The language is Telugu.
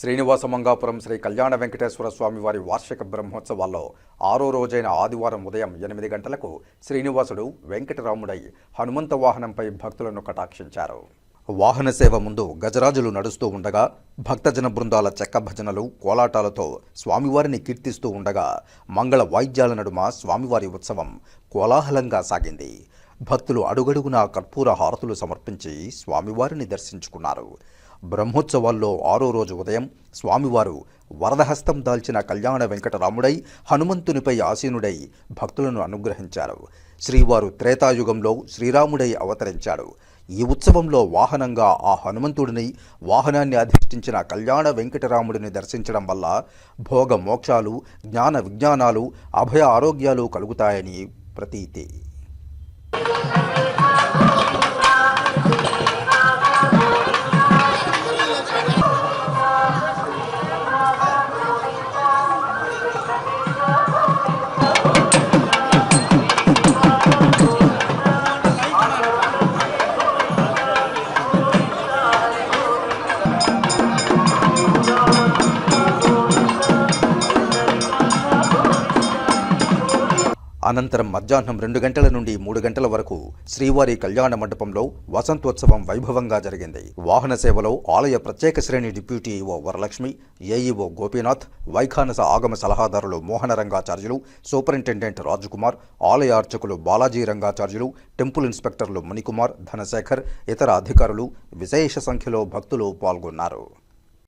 శ్రీనివాస మంగాపురం శ్రీ కళ్యాణ వెంకటేశ్వర స్వామి వారి వార్షిక బ్రహ్మోత్సవాల్లో ఆరో రోజైన ఆదివారం ఉదయం ఎనిమిది గంటలకు శ్రీనివాసుడు వెంకటరాముడై హనుమంత వాహనంపై భక్తులను కటాక్షించారు. వాహన సేవ ముందు గజరాజులు నడుస్తూ ఉండగా భక్తజన బృందాల చెక్క భజనలు కోలాటాలతో స్వామివారిని కీర్తిస్తూ ఉండగా మంగళ వాయిద్యాల నడుమ స్వామివారి ఉత్సవం కోలాహలంగా సాగింది. భక్తులు అడుగడుగునా కర్పూర హారతులు సమర్పించి స్వామివారిని దర్శించుకున్నారు. బ్రహ్మోత్సవాల్లో ఆరో రోజు ఉదయం స్వామివారు వరదహస్తం దాల్చిన కళ్యాణ వెంకటరాముడై హనుమంతునిపై ఆసీనుడై భక్తులను అనుగ్రహించారు. శ్రీవారు త్రేతాయుగంలో శ్రీరాముడై అవతరించాడు. ఈ ఉత్సవంలో వాహనంగా ఆ హనుమంతుడిని వాహనాన్ని అధిష్ఠించిన కళ్యాణ వెంకటరాముడిని దర్శించడం వల్ల భోగ మోక్షాలు జ్ఞాన విజ్ఞానాలు అభయ ఆరోగ్యాలు కలుగుతాయని ప్రతీతి. అనంతరం మధ్యాహ్నం రెండు గంటల నుండి మూడు గంటల వరకు శ్రీవారి కళ్యాణ మండపంలో వసంతోత్సవం వైభవంగా జరిగింది. వాహన సేవలో ఆలయ ప్రత్యేక శ్రేణి డిప్యూటీ ఓ వరలక్ష్మి ఏఈఓ గోపీనాథ్ వైఖానస ఆగమ సలహాదారులు మోహన రంగాచార్యులు సూపరింటెండెంట్ రాజకుమార్ ఆలయ అర్చకులు బాలాజీ రంగాచార్యులు టెంపుల్ ఇన్స్పెక్టర్లు మణికుమార్ ధనశేఖర్ ఇతర అధికారులు విశేష సంఖ్యలో భక్తులు పాల్గొన్నారు.